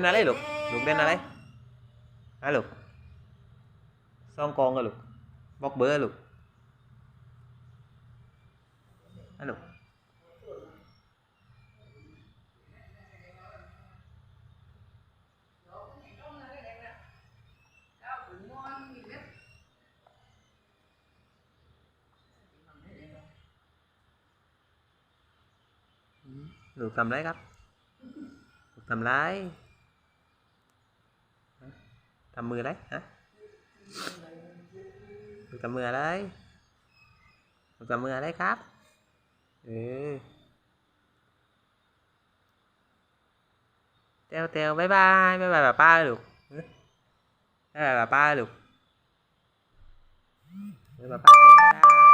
lên nào đấy lục lục lên nào đấy à lục xong con rồi lục bóc bữa lục ai lục ล่นอะไรฮะลูกซองกองกันลูกบอกเบอร์ลูกฮะลูกลูกทำไรครับลูกทำไรฮะทำมืออะไรฮะลูกทำมืออะไรลูกทำมืออะไรครับเออเตียวเตียวบายบายบายบายป้าป้าลูกบายบายป้าป้าลูกบายบายป้าป้า